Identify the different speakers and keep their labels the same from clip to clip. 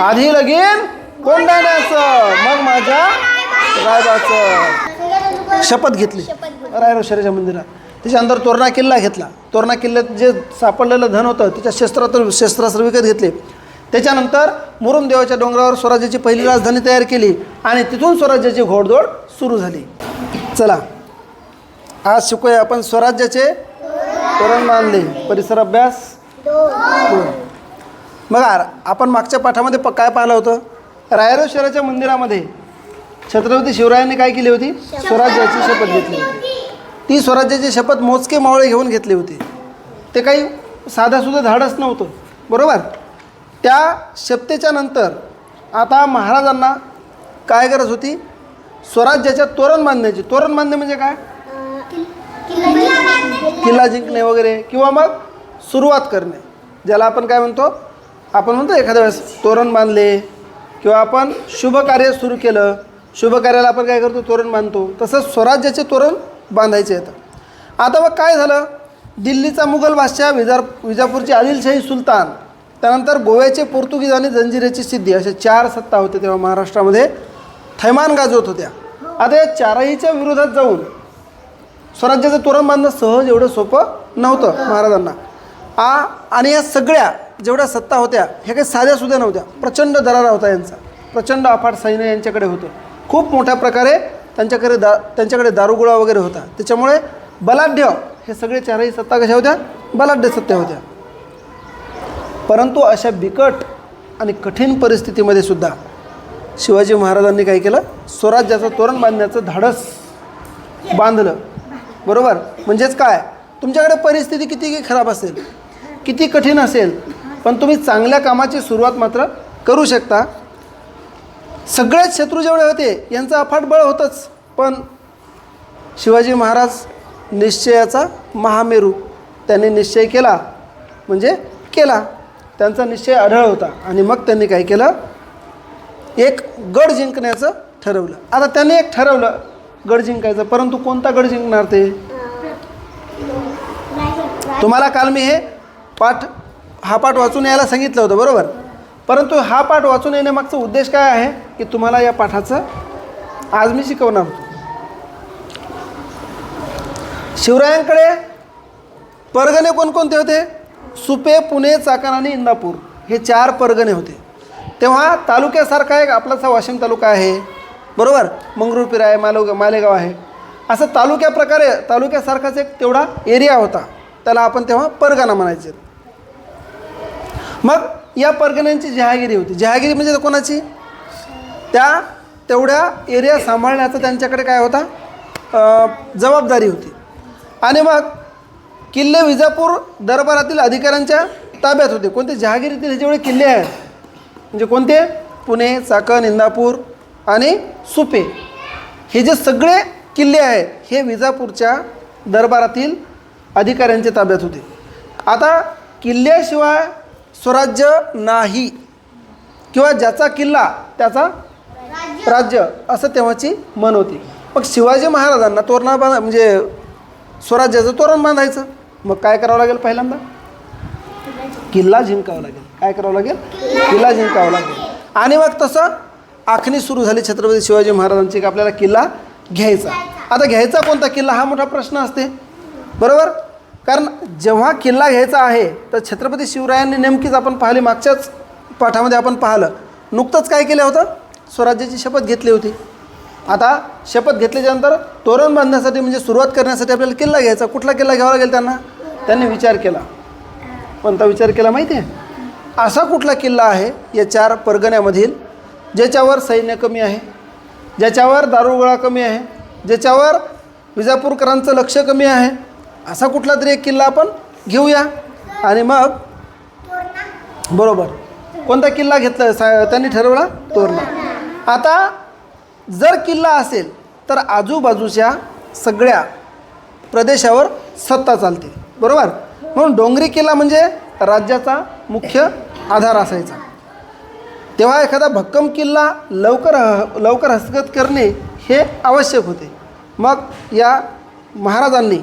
Speaker 1: आधी लगीन? कोंडाण्याचं मग माझ्या रायबाचं. शपथ घेतली. रायरेश्वराच्या मंदिरात. त्याच्यानंतर तोरणा किल्ला घेतला. तोरणा किल्ल्यात जे सापडलेलं धन होतं त्याच्या शस्त्रात्र शस्त्रास्त्र विकत घेतले. त्याच्यानंतर मुरुम देवाच्या डोंगरावर स्वराज्याची पहिली राजधानी तयार केली आणि तिथून स्वराज्याची घोडदौड सुरू झाली. चला. आज शिकूया आपण स्वराज्याचे तोरण बांधले परिसर अभ्यास. बघा आपण मागच्या पाठामध्ये प काय पाहिलं होतं? रायरेश्वराच्या मंदिरामध्ये छत्रपती शिवरायांनी काय केली होती? स्वराज्याची शपथ घेतली होती. ती स्वराज्याची शपथ मोजके मावळे घेऊन घेतली होती. ते काही साधासुद्धा धाडस नव्हतं. बरोबर? त्या शपथेच्या नंतर आता महाराजांना काय गरज होती? स्वराज्याच्या तोरण बांधण्याची. तोरण बांधणे म्हणजे काय? किल्ला जिंकणे वगैरे. किंवा मग सुरुवात करणे. ज्याला आपण काय म्हणतो? आपण म्हणतो एखाद्या वेळेस तोरण बांधले किंवा आपण शुभ कार्य सुरू केलं शुभ कार्याला आपण काय करतो? तोरण बांधतो. तसंच स्वराज्याचे तोरण बांधायचे येतं. आता मग काय झालं? दिल्लीचा मुघल बादशाह विजार विजापूरचे आदिलशाही सुलतान त्यानंतर गोव्याचे पोर्तुगीज आणि जंजिरेची सिद्धी असे चार सत्ता होते तेव्हा महाराष्ट्रामध्ये थैमान गाजवत होत्या. आता या चारहीच्या विरोधात जाऊन स्वराज्याचं तोरण बांधणं सहज एवढं सोपं नव्हतं महाराजांना. आ आणि या सगळ्या जेवढ्या सत्ता होत्या ह्या काही साध्यासुद्धा नव्हत्या. प्रचंड दरारा होता यांचा. प्रचंड अफाट सैन्य यांच्याकडे होतं. खूप मोठ्या प्रकारे त्यांच्याकडे दा त्यांच्याकडे दारुगोळा वगैरे होता. त्याच्यामुळे बलाढ्य हे सगळे चारही सत्ता कशा होत्या? बलाढ्य सत्ता होत्या. परंतु अशा बिकट आणि कठीण परिस्थितीमध्ये सुद्धा शिवाजी महाराजांनी काय केलं? स्वराज्याचं तोरण बांधण्याचं धाडस बांधलं. बरोबर? म्हणजेच काय? तुमच्याकडे परिस्थिती किती खराब असेल? किती कठीण असेल? पण तुम्ही चांगल्या कामाची सुरुवात मात्र करू शकता. सगळेच शत्रू जेवढे होते यांचं अफाट बळ होतंच. पण शिवाजी महाराज निश्चयाचा महामेरू त्यांनी निश्चय केला. म्हणजे केला. त्यांचा निश्चय आढळ होता आणि मग त्यांनी काय केलं? एक गड जिंकण्याचं ठरवलं. आता त्यांनी एक ठरवलं गड जिंकायचं. परंतु कोणता गड जिंकणार ते? तुम्हाला काल मी हे पाठ हा पाठ वाचून यायला सांगितलं होतं बरोबर? परंतु हा पाठ वाचून येण्यामागचा उद्देश काय आहे की तुम्हाला या पाठाचं आज मी शिकवणार होतो. शिवरायांकडे परगणे कोणकोणते होते? सुपे पुणे चाकण आणि इंदापूर हे चार परगणे होते. तेव्हा तालुक्यासारखा एक आपलाचा वाशिम तालुका आहे बरोबर? मंगरुळपीर आहे मालो मालेगाव आहे. असं तालुक्या प्रकारे तालुक्यासारखाच एक तेवढा एरिया होता. त्याला आपण तेव्हा परगणा म्हणायचे. मग या परगण्यांची जहागिरी होती. जहागिरी म्हणजे कोणाची? त्या तेवढ्या एरिया सांभाळण्याचा त्यांच्याकडे काय होता? जबाबदारी होती. आणि मग किल्ले विजापूर दरबारातील अधिकाऱ्यांच्या ताब्यात होते. कोणते? जहागिरीतील हे जेवढे किल्ले आहेत म्हणजे कोणते? पुणे चाकण इंदापूर आणि सुपे. हे जे सगळे किल्ले आहेत हे विजापूरच्या दरबारातील अधिकाऱ्यांच्या ताब्यात होते. आता किल्ल्याशिवाय स्वराज्य नाही. किंवा ज्याचा किल्ला त्याचा राज्य असं तेव्हाची मन होती. मग शिवाजी महाराजांना तोरणा बांधा म्हणजे स्वराज्याचं तोरण बांधायचं. मग काय करावं लागेल पहिल्यांदा? किल्ला जिंकावा लागेल. काय करावं लागेल? किल्ला जिंकावा लागेल. आणि मग तसं आखणी सुरू झाली छत्रपती शिवाजी महाराजांची की आपल्याला किल्ला घ्यायचा. आता घ्यायचा कोणता किल्ला? हा मोठा प्रश्न असते. बरोबर? कारण जेव्हा किल्ला घ्यायचा आहे तर छत्रपती शिवरायांनी नेमकीच आपण पाहिली मागच्याच पाठामध्ये आपण पाहिलं. नुकतंच काय केलं होतं? स्वराज्याची शपथ घेतली होती. आता शपथ घेतल्याच्यानंतर तोरण बांधण्यासाठी म्हणजे सुरुवात करण्यासाठी आपल्याला किल्ला घ्यायचा. कुठला किल्ला घ्यावा लागेल त्यांना? त्यांनी विचार केला. कोणता विचार केला माहिती आहे? असा कुठला किल्ला आहे या चार परगण्यामधील ज्याच्यावर सैन्य कमी आहे ज्याच्यावर दारुगोळा कमी आहे ज्याच्यावर विजापूरकरांचं लक्ष कमी आहे असा कुठला तरी एक किल्ला आपण घेऊया. आणि मग बरोबर. कोणता किल्ला घेतला? सा त्यांनी ठरवला तोरणा. आता जर किल्ला असेल तर आजूबाजूच्या सगळ्या प्रदेशावर सत्ता चालते. बरोबर? म्हणून डोंगरी किल्ला म्हणजे राज्याचा मुख्य आधार असायचा. तेव्हा एखादा भक्कम किल्ला लवकर ह लवकर हस्तगत करणे हे आवश्यक होते. मग या महाराजांनी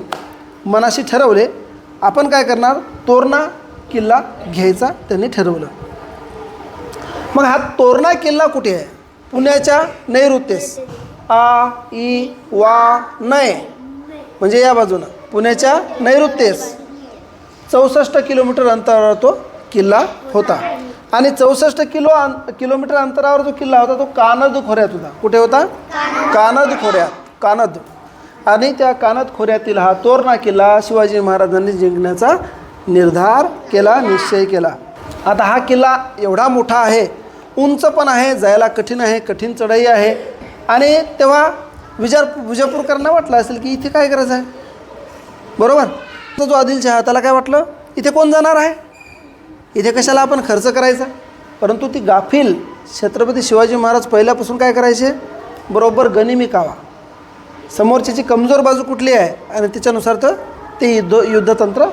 Speaker 1: मनाशी ठरवले आपण काय करणार? तोरणा किल्ला घ्यायचा त्यांनी ठरवलं. मग हा तोरणा किल्ला कुठे आहे? पुण्याच्या नैऋत्येस आ ई वा नय. म्हणजे या बाजूनं. पुण्याच्या नैऋत्येस चौसष्ट किलोमीटर अंतरावर तो किल्ला होता. आणि चौसष्ट किलो अं किलोमीटर अंतरावर जो किल्ला होता तो कानद खोऱ्यात होता. कुठे होता? कानद खोऱ्यात. कानद. आणि त्या कानात खोऱ्यातील हा तोरणा किल्ला शिवाजी महाराजांनी जिंकण्याचा निर्धार केला निश्चय केला. आता हा किल्ला एवढा मोठा आहे उंच पण आहे जायला कठीण आहे कठीण चढाई आहे. आणि तेव्हा विजार विजापूरकरांना वाटलं असेल की इथे काय करायचं आहे? बरोबर? तो जो आदिलशहा त्याला काय वाटलं? इथे कोण जाणार आहे? इथे कशाला आपण खर्च करायचा? परंतु ती गाफील छत्रपती शिवाजी महाराज पहिल्यापासून काय करायचे? बरोबर गनिमी कावा. समोरच्याची कमजोर बाजू कुठली आहे आणि त्याच्यानुसार तर ते युद्ध युद्धतंत्र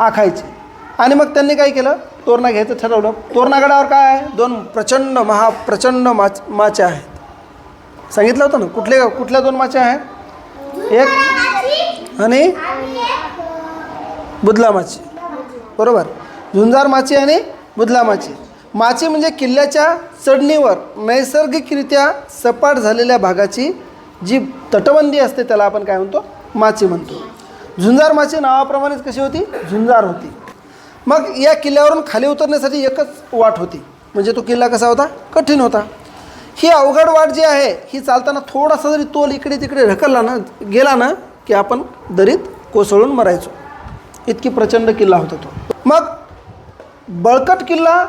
Speaker 1: आखायचे. आणि मग त्यांनी काय केलं? तोरणा घ्यायचं ठरवलं. तोरणागडावर काय आहे? दोन प्रचंड महा प्रचंड माच माच्या आहेत. सांगितलं होतं ना? कुठले कुठल्या दोन माच्या आहेत? एक आणि बुधला माची. बरोबर? झुंजार माची आणि बुधला माची. माची म्हणजे किल्ल्याच्या चढणीवर नैसर्गिकरित्या सपाट झालेल्या भागाची जी तटबंदी असते त्याला आपण काय म्हणतो? माची म्हणतो. झुंजार माची नावाप्रमाणेच कशी होती? झुंजार होती. मग या किल्ल्यावरून खाली उतरण्यासाठी एकच वाट होती. म्हणजे तो किल्ला कसा होता? कठीण होता. ही अवघड वाट जी आहे ही चालताना थोडासा जरी तोल इकडे तिकडे ढकलला ना गेला ना की आपण दरीत कोसळून मरायचो. इतकी प्रचंड किल्ला होता तो. मग बळकट किल्ला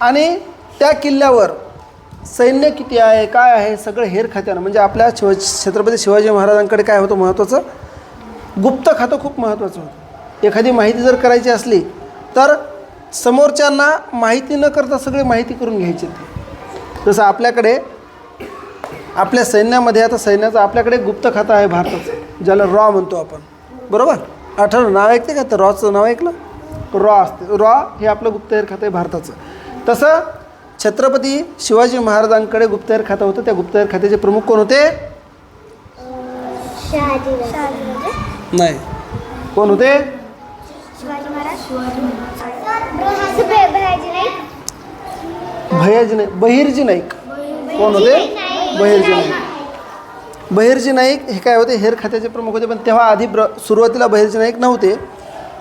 Speaker 1: आणि त्या किल्ल्यावर सैन्य किती आहे काय आहे सगळं हेर खात्यानं. म्हणजे आपल्या शिव छत्रपती शिवाजी महाराजांकडे काय होतं महत्त्वाचं? गुप्त खातं खूप महत्त्वाचं होतं. एखादी माहिती जर करायची असली तर समोरच्यांना माहिती न करता सगळी माहिती करून घ्यायची ते. जसं आपल्याकडे आपल्या सैन्यामध्ये आता सैन्याचं आपल्याकडे गुप्त खातं आहे भारताचं ज्याला रॉ म्हणतो आपण. बरोबर? आठवलं? नाव ऐकते का? तर रॉचं नाव ऐकलं? रॉ असते. रॉ हे आपलं गुप्तहेर खातं आहे भारताचं. तसं छत्रपती शिवाजी महाराजांकडे गुप्तहेर खातं होतं. त्या गुप्तहेर खात्याचे प्रमुख कोण होते? नाही. कोण होते?
Speaker 2: शिवाजी भयाजी
Speaker 1: नाईक. बहिर्जी नाईक. कोण होते? बहिर्जी नाईक. बहिर्जी नाईक हे काय होते? हेर खात्याचे प्रमुख होते. पण तेव्हा आधी ब्र सुरुवातीला बहिर्जी नाईक नव्हते.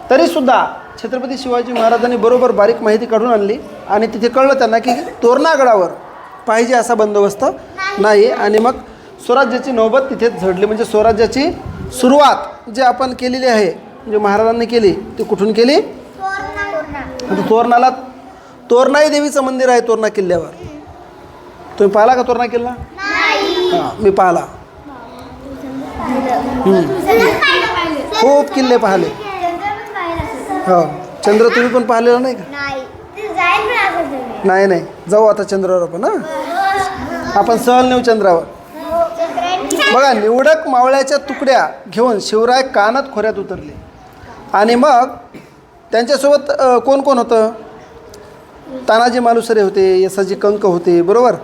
Speaker 1: तरीसुद्धा छत्रपती शिवाजी महाराजांनी बरोबर बारीक माहिती काढून आणली आणि तिथे कळलं त्यांना की तोरणागडावर पाहिजे असा बंदोबस्त नाही आणि मग स्वराज्याची नौबत तिथेच झडली. म्हणजे स्वराज्याची सुरुवात जी आपण केलेली आहे म्हणजे महाराजांनी केली ती कुठून केली? तोरणाला तोरणाई देवीचं मंदिर आहे तोरणा किल्ल्यावर. तुम्ही पाहिला का तोरणा किल्ला? हां मी पाहिला. खूप किल्ले पाहिले. हो. चंद्र तुम्ही पण पाहिलेला नाही का?
Speaker 2: नाही.
Speaker 1: नाही नाही. जाऊ आता चंद्रावर आपण हां? आपण सहल नेऊ चंद्रावर. बघा निवडक मावळ्याच्या तुकड्या घेऊन शिवराय कानात खोऱ्यात उतरले. आणि मग त्यांच्यासोबत कोण कोण होतं? तानाजी मालुसरे होते यसाजी कंक होते बरोबर?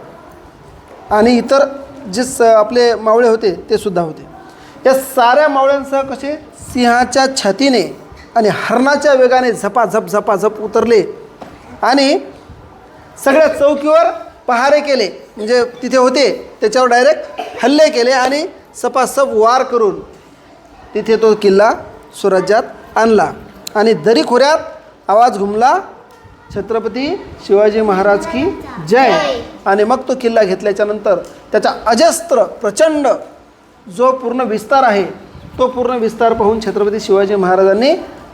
Speaker 1: आणि इतर जे स आपले मावळे होते ते सुद्धा होते. या साऱ्या मावळ्यांसह कसे सिंहाच्या छातीने आणि हरणाच्या वेगाने झपाझप झपाझप उतरले. आणि सगळ्या चौकीवर पहारे केले. म्हणजे तिथे होते. त्याच्यावर डायरेक्ट हल्ले केले आणि सपासप वार करून तिथे तो किल्ला स्वराज्यात आणला. आणि दरी खोऱ्यात आवाज घुमला छत्रपती शिवाजी महाराज की जय. आणि मग तो किल्ला घेतल्याच्या नंतर त्याचा अजस्त्र प्रचंड जो पूर्ण विस्तार आहे तो पूर्ण विस्तार पाहून छत्रपती शिवाजी महाराजांनी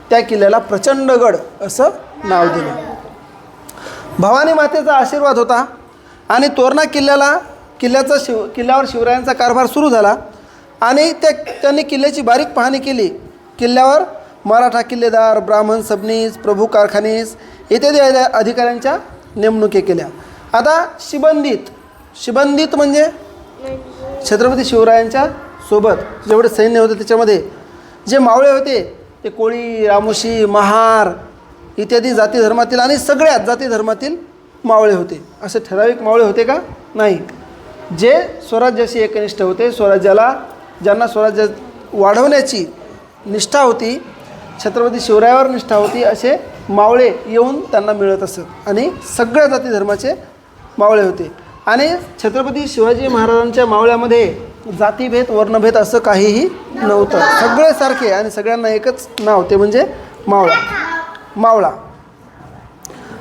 Speaker 1: त्या किल्ल्याला प्रचंडगड असं नाव दिलं. भवानी मातेचा आशीर्वाद होता आणि तोरणा किल्ल्याला किल्ल्याचा शिव किल्ल्यावर शिवरायांचा कारभार सुरू झाला आणि त्या त्यांनी किल्ल्याची बारीक पाहणी केली. किल्ल्यावर मराठा किल्लेदार ब्राह्मण सबनीस प्रभू कारखानीस इत्यादी अधिकाऱ्यांच्या नेमणुकी केल्या. आता शिबंदित शिबंदित म्हणजे छत्रपती शिवरायांच्या सोबत जेवढे सैन्य होते त्याच्यामध्ये जे मावळे होते ते कोळी रामोशी महार इत्यादी जाती धर्मातील आणि सगळ्याच जाती धर्मातील मावळे होते. असे ठराविक मावळे होते का? नाही. जे स्वराज्याशी एकनिष्ठ होते स्वराज्याला ज्यांना स्वराज्य वाढवण्याची निष्ठा होती छत्रपती शिवरायावर निष्ठा होती असे मावळे येऊन त्यांना मिळत असत आणि सगळ्या जाती धर्माचे मावळे होते. आणि छत्रपती शिवाजी महाराजांच्या मावळ्यामध्ये जातीभेद वर्णभेद असं काहीही नव्हतं. सगळे सारखे आणि सगळ्यांना एकच नाव ते म्हणजे मावळा. मावळा.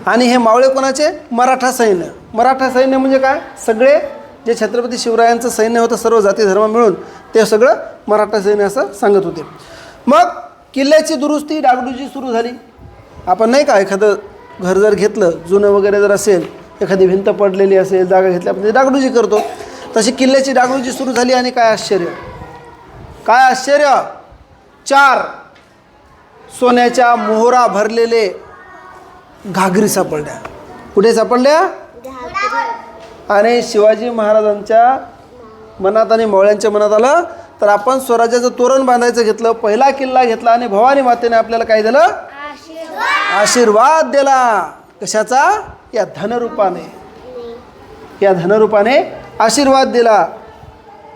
Speaker 1: आणि हे मावळे कोणाचे? मराठा सैन्य. मराठा सैन्य म्हणजे काय? सगळे जे छत्रपती शिवरायांचं सैन्य होतं सर्व जाती धर्म मिळून ते सगळं मराठा सैन्य असं सांगत होते. मग किल्ल्याची दुरुस्ती डागडुजी सुरू झाली. आपण नाही का एखादं घर जर घेतलं जुनं वगैरे जर असेल एखादी भिंत पडलेली असेल जागा घेतल्यापासून डागडुजी करतो. तशी किल्ल्याची डागडुजी सुरू झाली आणि काय आश्चर्य? काय आश्चर्य? चार सोन्याच्या मोहरा भरलेले घागरी सापडल्या. कुठे सापडल्या? आणि शिवाजी महाराजांच्या मनात आणि मवळ्यांच्या मनात आलं तर आपण स्वराज्याचं तोरण बांधायचं घेतलं पहिला किल्ला घेतला आणि भवानी मातेने आपल्याला काय दिलं? आशीर्वाद दिला. कशाचा? या धनरूपाने. या धनरूपाने आशीर्वाद दिला.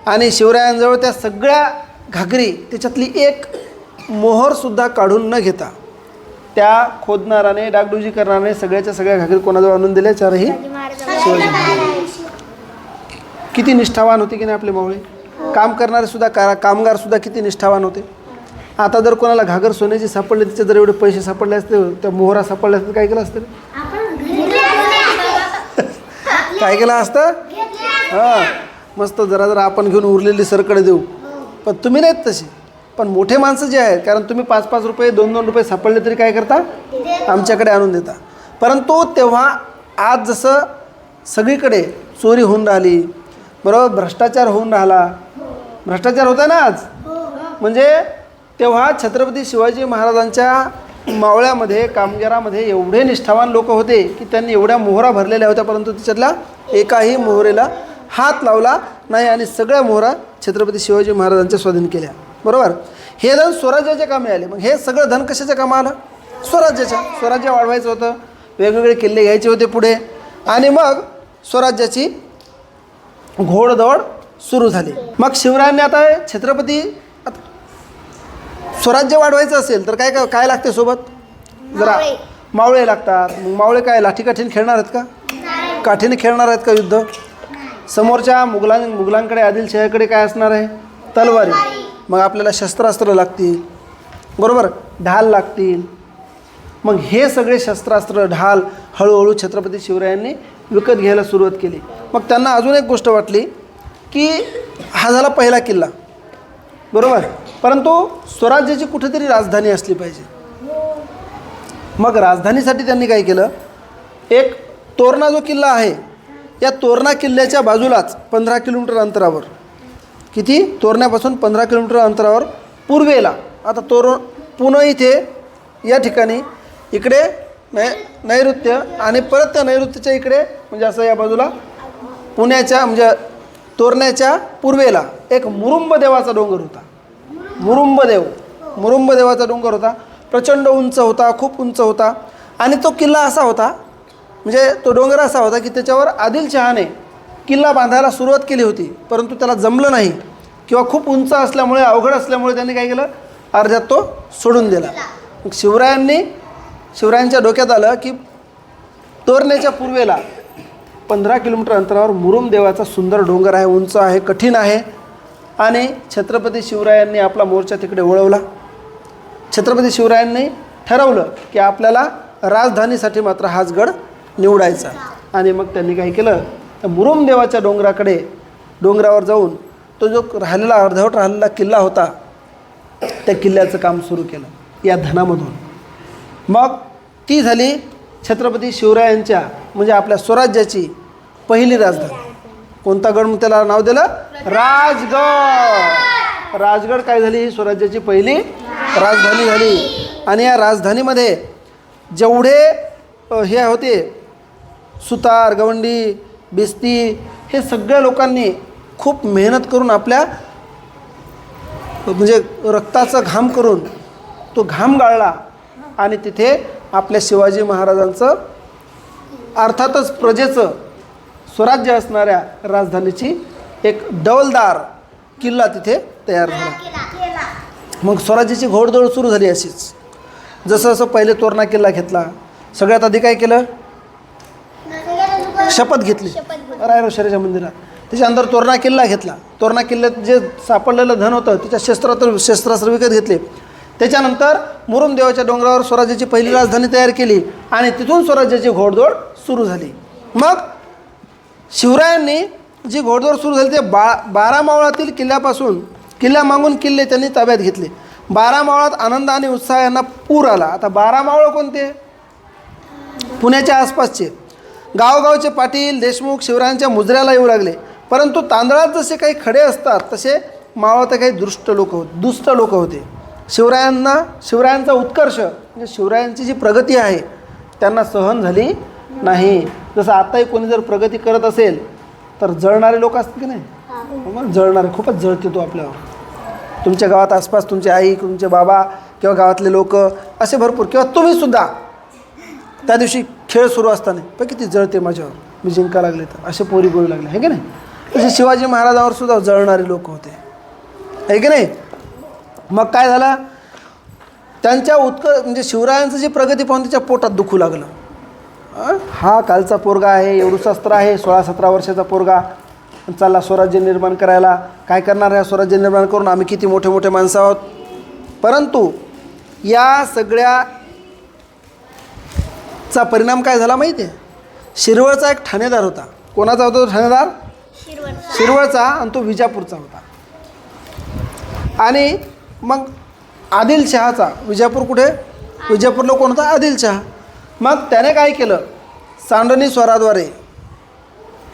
Speaker 1: आणि शिवरायांजवळ त्या सगळ्या घागरी त्याच्यातली एक मोहरसुद्धा काढून न घेता त्या खोदणाराने डागडुजी करणाराने सगळ्याच्या सगळ्या घागरी कोणाजवळ आणून दिल्या? चारही? शिवाजी किती निष्ठावान होते की नाही आपले मावळे काम करणारे सुद्धा का कामगार सुद्धा किती निष्ठावान होते. आता जर कोणाला घागर सोन्याची सापडले तिचे जर एवढे पैसे सापडले असते त्या मोहरा सापडल्या असते काय केलं असतं? काय केलं असतं हां. मस्त जरा जरा आपण घेऊन उरलेली सरकडे देऊ. पण तुम्ही नाहीत तसे पण मोठे माणसं जे आहेत कारण तुम्ही पाच पाच रुपये दोन दोन रुपये सापडले तरी काय करता? आमच्याकडे आणून देता. परंतु तेव्हा आज जसं सगळीकडे चोरी होऊन राहिली बरोबर भ्रष्टाचार होऊन राहिला. भ्रष्टाचार होता ना आज? म्हणजे तेव्हा छत्रपती शिवाजी महाराजांच्या मावळ्यामध्ये कामगारामध्ये एवढे निष्ठावान लोक होते की त्यांनी एवढ्या मोहरा भरलेल्या होत्या परंतु त्याच्यातला एकाही मोहरेला हात लावला नाही आणि सगळ्या मोहरा छत्रपती शिवाजी महाराजांच्या स्वाधीन केल्या. बरोबर? हे धन स्वराज्याच्या कामी आले. मग हे सगळं धन कशाच्या कामा आलं? स्वराज्याच्या. स्वराज्य वाढवायचं होतं. वेगवेगळे किल्ले घ्यायचे होते पुढे. आणि मग स्वराज्याची घोडदौड सुरू झाली. मग शिवरायांनी आता छत्रपती स्वराज्य वाढवायचं असेल तर काय काय लागते सोबत? जरा
Speaker 2: मावळे.
Speaker 1: मावळे लागतात. मग मावळे काय लाठी काठीने खेळणार आहेत का? काठीने खेळणार आहेत का युद्ध? समोरच्या मुघलां मुघलांकडे आदिलशाहीकडे काय असणार आहे? तलवारी. मग आपल्याला शस्त्रास्त्र लागतील. बरोबर? ढाल लागतील. मग हे सगळे शस्त्रास्त्र ढाल हळूहळू छत्रपती शिवरायांनी विकत घ्यायला सुरुवात केली. मग त्यांना अजून एक गोष्ट वाटली की हा झाला पहिला किल्ला. बरोबर? परंतु स्वराज्याची कुठेतरी राजधानी असली पाहिजे. मग राजधानीसाठी त्यांनी काय केलं? एक तोरणा जो किल्ला आहे या तोरणा किल्ल्याच्या बाजूलाच पंधरा किलोमीटर अंतरावर किती? तोरण्यापासून पंधरा किलोमीटर अंतरावर पूर्वेला आता तोर पुणे इथे या ठिकाणी इकडे नै नैऋत्य आणि परत त्या नैऋत्यच्या इकडे म्हणजे असं या बाजूला पुण्याच्या म्हणजे तोरण्याच्या पूर्वेला एक मुरुंब देवाचा डोंगर होता. मुरुंबदेव. मुरुंबदेवाचा डोंगर होता. प्रचंड उंच होता खूप उंच होता. आणि तो किल्ला असा होता म्हणजे तो डोंगर असा होता की त्याच्यावर आदिलशहाने किल्ला बांधायला सुरुवात केली होती. परंतु त्याला जमलं नाही किंवा खूप उंच असल्यामुळे अवघड असल्यामुळे त्यांनी काय केलं? अर्ध्यात तो सोडून दिला. मग शिवरायांनी शिवरायांच्या डोक्यात आलं की तोरण्याच्या पूर्वेला पंधरा किलोमीटर अंतरावर मुरुम देवाचा सुंदर डोंगर आहे उंच आहे कठीण आहे. आणि छत्रपती शिवरायांनी आपला मोर्चा तिकडे वळवला छत्रपती शिवरायांनी ठरवलं की आपल्याला राजधानीसाठी मात्र हाच गड निवडायचा. आणि मग त्यांनी काय केलं? तर मुरुम देवाच्या डोंगराकडे डोंगरावर जाऊन तो जो राहिलेला अर्धवट राहिलेला किल्ला होता त्या किल्ल्याचं काम सुरू केलं या धनामधून. मग ती झाली छत्रपती शिवरायांच्या म्हणजे आपल्या स्वराज्याची पहिली राजधानी. कोणता गड? मग त्याला नाव दिलं? राजगड. राजगड. काय झाली? ही स्वराज्याची पहिली राजधानी झाली. आणि या राजधानीमध्ये जेवढे हे होते सुतार गवंडी बिस्ती हे सगळ्या लोकांनी खूप मेहनत करून आपल्या म्हणजे रक्ताचा घाम करून तो घाम गाळला. आणि तिथे आपल्या शिवाजी महाराजांचं अर्थातच प्रजेचं स्वराज्य असणाऱ्या राजधानीची एक डौलदार किल्ला तिथे तयार झाला. मग स्वराज्याची घोडदौड सुरू झाली अशीच. जसं जसं पहिले तोरणा किल्ला घेतला सगळ्यात आधी काय केलं? शपथ घेतली. रायरेश्वराच्या मंदिरात. त्याच्यानंतर तोरणा किल्ला घेतला. तोरणा किल्ल्यात जे सापडलेलं धन होतं त्याच्या शस्त्रास्त्र शस्त्रास्त्र विकत घेतले. त्याच्यानंतर मुरुम देवाच्या डोंगरावर स्वराज्याची पहिली राजधानी तयार केली आणि तिथून स्वराज्याची घोडदौड सुरू झाली. मग शिवरायांनी जी घोडदौड सुरू झाली ते बा बारा मावळातील किल्ल्यापासून किल्ल्या मागून किल्ले त्यांनी ताब्यात घेतले. बारा मावळात आनंद आणि उत्साह यांना पूर आला. आता बारा मावळं कोणते? पुण्याच्या आसपासचे. गावगावचे पाटील देशमुख शिवरायांच्या मुजऱ्याला येऊ लागले. परंतु तांदळात जसे काही खडे असतात तसे मावळात काही दृष्ट लोक होते दुष्ट लोक होते. शिवरायांना शिवरायांचा उत्कर्ष म्हणजे शिवरायांची जी प्रगती आहे त्यांना सहन झाली नाही. जसं आताही कोणी जर प्रगती करत असेल तर जळणारे लोक असतील की नाही? मग जळणारे खूपच जळते तो आपल्यावर. तुमच्या गावात आसपास तुमची आई तुमचे बाबा किंवा गावातले लोक असे भरपूर. किंवा तुम्हीसुद्धा त्या दिवशी खेळ सुरू असताना. पण किती जळते माझ्यावर. मी जिंका लागले तर. असे पोरी बोलू लागले. हे की नाही? तसे शिवाजी महाराजांवर सुद्धा जळणारे लोक होते. आहे की नाही? मग काय झालं? त्यांच्या उत्क म्हणजे शिवरायांचं जी प्रगती पाहून त्याच्या पोटात दुखू लागलं? हा कालचा पोरगा आहे एवढं शस्त्र आहे सोळा सतरा वर्षाचा पोरगा. चालला स्वराज्य निर्माण करायला. काय करणार आहे स्वराज्य निर्माण करून? आम्ही किती मोठे मोठे माणसं आहोत? परंतु या सगळ्या चा परिणाम काय झाला माहिती आहे? शिरवळचा एक ठाणेदार होता. कोणाचा होता तो ठाणेदार? शिरवळचा. आणि तो विजापूरचा होता. आणि मग आदिल शहाचा. विजापूर कुठे? विजापूरला कोण होता? आदिल शहा. मग त्याने काय केलं? सांडणी स्वराद्वारे.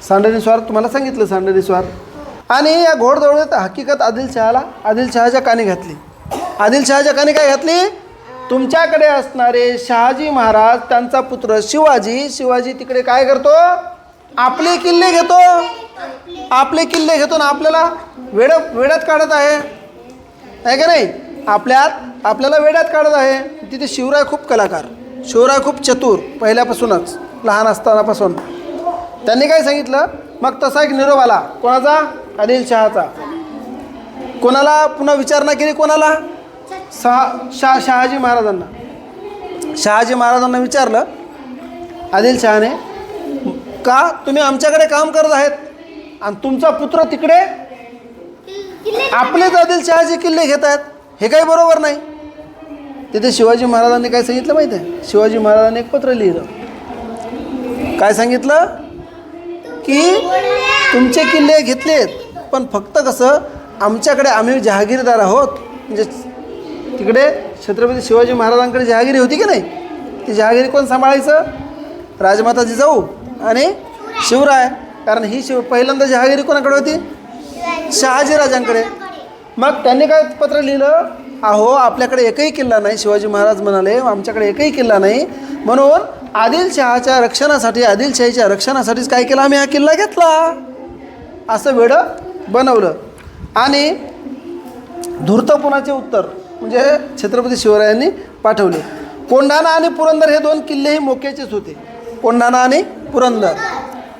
Speaker 1: सांडणी स्वार तुम्हाला सांगितलं सांडणी स्वार. आणि या घोडदौडीत हकीकत आदिलशहाला आदिलशहाच्या कानी घातली. आदिलशहाच्या कानी काय घातली? तुमच्याकडे असणारे शहाजी महाराज त्यांचा पुत्र शिवाजी शिवाजी तिकडे काय करतो? आपले किल्ले घेतो. आपले किल्ले घेतो ना आपल्याला? वेड वेड्यात काढत आहे. आहे का नाही? आपल्यात आपल्याला वेड्यात काढत आहे. तिथे शिवराय खूप कलाकार. शिवराय खूप चतुर पहिल्यापासूनच लहान असतानापासून. त्यांनी काय सांगितलं? मग तसा एक निरोप आला. कोणाचा? अनिल शहाचा. कोणाला पुन्हा विचारणा केली कोणाला? सहा शहा शहाजी महाराजांना. शहाजी महाराजांना विचारलं आदिल शहाने का तुम्ही आमच्याकडे काम करत आहेत? आणि तुमचा पुत्र तिकडे?
Speaker 2: आपलेच
Speaker 1: आपलेच शहाजी किल्ले घेत आहेत. हे काही बरोबर नाही. तिथे शिवाजी महाराजांनी काय सांगितलं माहिती आहे? शिवाजी महाराजांनी एक पत्र लिहिलं. काय सांगितलं? की तुमचे किल्ले घेतलेत पण फक्त कसं आमच्याकडे आम्ही जहागीरदार आहोत. म्हणजे तिकडे छत्रपती शिवाजी महाराजांकडे जहागिरी होती की नाही? ती जहागिरी कोण सांभाळायचं? राजमाता जिजाऊ आणि शिवराय. कारण ही शिव पहिल्यांदा जहागिरी कोणाकडे होती? शहाजीराजांकडे. मग त्यांनी काय पत्र लिहिलं? अहो आपल्याकडे एकही किल्ला नाही. शिवाजी महाराज म्हणाले आमच्याकडे एकही किल्ला नाही. म्हणून आदिलशहाच्या रक्षणासाठी आदिलशाहीच्या रक्षणासाठीच काय केलं? आम्ही हा किल्ला घेतला. असं वेडं बनवलं. आणि धूर्तपुनाचे उत्तर? म्हणजे छत्रपती शिवरायांनी पाठवले. कोंढाणा आणि पुरंदर हे दोन किल्लेही मोक्याचेच होते. कोंढाणा आणि पुरंदर.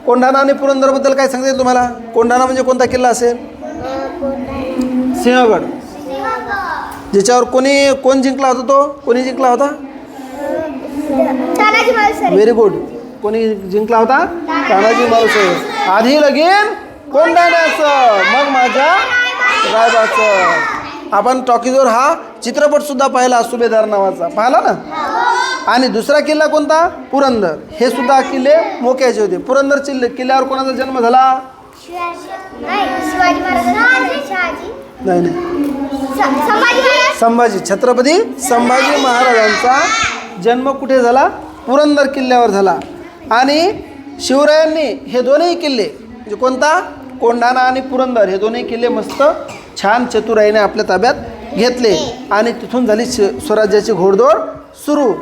Speaker 1: कोंढाणा आणि पुरंदरबद्दल काय सांगता येईल तुम्हाला? कोंढाणा म्हणजे कोणता किल्ला असेल? सिंहगड. ज्याच्यावर कोणी कोण जिंकला होता तो? कोणी जिंकला होता? व्हेरी गुड कोणी जिंकला होता? तानाजी मालुसरे. आधी लगीन कोंढाण्याचं. मग माझ्या रायबाचं. आपण टॉकीजवर हा चित्रपटसुद्धा पाहिला सुभेदार नावाचा. पाहिला ना? आणि दुसरा किल्ला कोणता? पुरंदर. हे सुद्धा किल्ले मोक्याचे होते. पुरंदर किल्ले किल्ल्यावर कोणाचा जन्म झाला?
Speaker 2: नाही
Speaker 1: नाही.
Speaker 2: संभाजी
Speaker 1: संभाजी छत्रपती संभाजी महाराजांचा जन्म कुठे झाला? पुरंदर किल्ल्यावर झाला. आणि शिवरायांनी हे दोन्ही किल्ले म्हणजे कोणता? कोंढाणा आणि पुरंदर हे दोन्ही किल्ले मस्त छान चतुराईने आपल्या ताब्यात घेतले. आणि तिथून झाली स्वराज्याची घोडदौड सुरू.